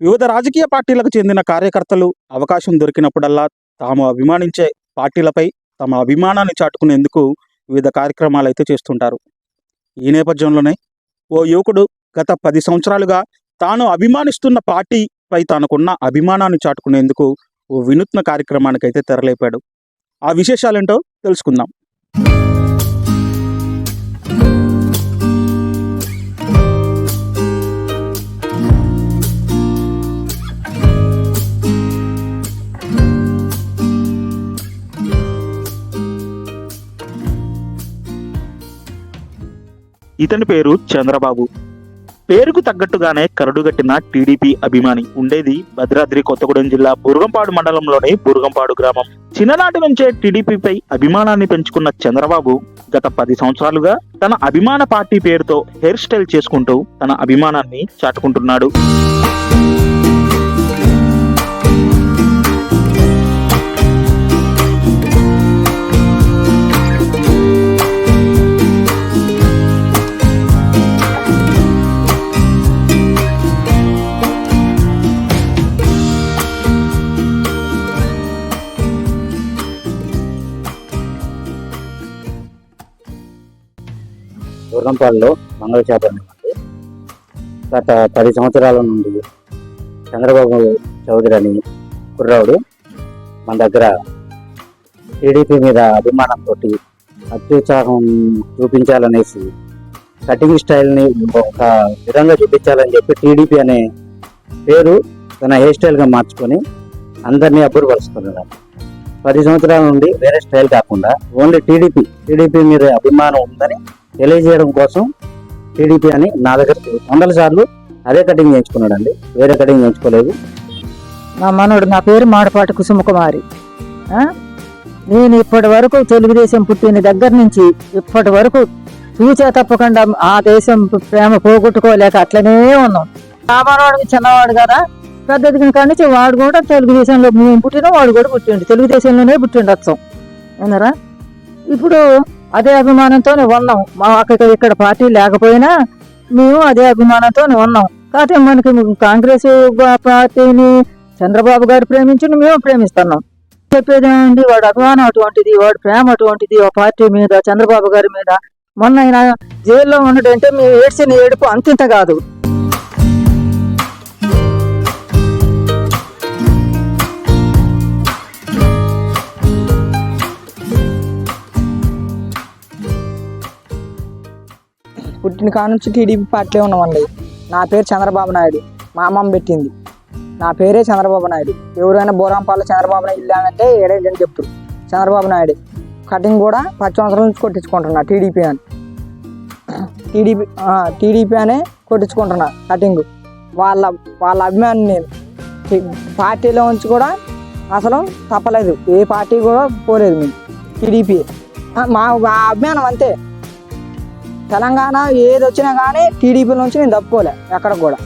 వివిధ రాజకీయ పార్టీలకు చెందిన కార్యకర్తలు అవకాశం దొరికినప్పుడల్లా తాము అభిమానించే పార్టీలపై తమ అభిమానాన్ని చాటుకునేందుకు వివిధ కార్యక్రమాలు అయితే చేస్తుంటారు. ఈ నేపథ్యంలోనే ఓ యువకుడు గత పది సంవత్సరాలుగా తాను అభిమానిస్తున్న పార్టీపై తనకున్న అభిమానాన్ని చాటుకునేందుకు ఓ వినూత్న కార్యక్రమానికి అయితే తెరలేపాడు. ఆ విశేషాలేంటో తెలుసుకుందాం. ఇతని పేరు చంద్రబాబు. పేరుకు తగ్గట్టుగానే కరడుగట్టిన టీడీపీ అభిమాని ఉండేది భద్రాద్రి కొత్తగూడెం జిల్లా బురుగంపాడు మండలంలోని బురుగంపాడు గ్రామం. చిన్ననాటి నుంచే టీడీపీపై అభిమానాన్ని పెంచుకున్న చంద్రబాబు గత పది సంవత్సరాలుగా తన అభిమాన పార్టీ పేరుతో హెయిర్ స్టైల్ చేసుకుంటూ తన అభిమానాన్ని చాటుకుంటున్నాడు. దూరంపాలలో మంగళ చేపలు అండి గత పది సంవత్సరాల నుండి చంద్రబాబు చౌదరి అని కుర్రాడు మన దగ్గర టీడీపీ మీద అభిమానంతో అత్యుత్సాహం చూపించాలనేసి కటింగ్ స్టైల్ని ఒక విధంగా చూపించాలని చెప్పి టీడీపీ అనే పేరు తన హెయిర్ స్టైల్గా మార్చుకొని అందరినీ అబ్బురుపరుచుకున్నాడు పది సంవత్సరాల నుండి వేరే స్టైల్ కాకుండా ఓన్లీ టీడీపీ టీడీపీ మీద అభిమానం ఉందని తెలియజేయడం కోసం టీడీపీ అని నా దగ్గర వందల సార్లు అదే కటింగ్ చేయించుకున్నాడండి. వేరే కటింగ్ చేయించుకోలేదు. నా మనోడు నా పేరు మాడపాటి కుసుమకుమారి. నేను ఇప్పటి వరకు తెలుగుదేశం పుట్టిన దగ్గర నుంచి ఇప్పటి వరకు చూచా తప్పకుండా ఆ దేశం ప్రేమ పోగొట్టుకోలేక అట్లనే ఉన్నాం. ఆ మనవాడు చిన్నవాడు కదా. పెద్దది కానీ వాడు కూడా తెలుగుదేశంలో మేము పుట్టినా వాడు కూడా పుట్టిండు. తెలుగుదేశంలోనే పుట్టిండు అచ్చం విన్నారా ఇప్పుడు అదే అభిమానంతోనే ఉన్నాం. మా ఇక్కడ- ఇక్కడ పార్టీ లేకపోయినా మేము అదే అభిమానంతోనే ఉన్నాం. కాకపోతే మనకి కాంగ్రెస్ పార్టీని చంద్రబాబు గారు ప్రేమించి మేము ప్రేమిస్తున్నాం. చెప్పేదేమండి? వాడు అభిమానం అటువంటిది వాడు ప్రేమ అటువంటిది ఆ పార్టీ మీద చంద్రబాబు గారి మీద. మొన్న ఆయన జైల్లో ఉండడంటే మేము ఏడ్చిన ఏడుపు అంతింత కాదు. పుట్టిన కాడ నుంచి టీడీపీ పార్టీలో ఉన్నామండి నా పేరు చంద్రబాబు నాయుడు. మా అమ్మమ్మ పెట్టింది. నా పేరే చంద్రబాబు నాయుడు. ఎవరైనా బోరాంపాల్లో చంద్రబాబు నాయుడు వెళ్ళామంటే ఏడేంటని చెప్తారు. చంద్రబాబు నాయుడు. కటింగ్ కూడా పది సంవత్సరాల నుంచి కొట్టించుకుంటున్నా టీడీపీ అని. టీడీపీ టీడీపీ అనే కొట్టించుకుంటున్నా కటింగ్. వాళ్ళ వాళ్ళ అభిమాని నేను. పార్టీలో ఉంచి కూడా అసలు తప్పలేదు. ఏ పార్టీ కూడా పోలేదు మేము. టీడీపీ. మా అభిమానం అంతే. తెలంగాణ ఏది వచ్చినా కానీ టీడీపీ నుంచి నేను తప్పుకోలే ఎక్కడ కూడా.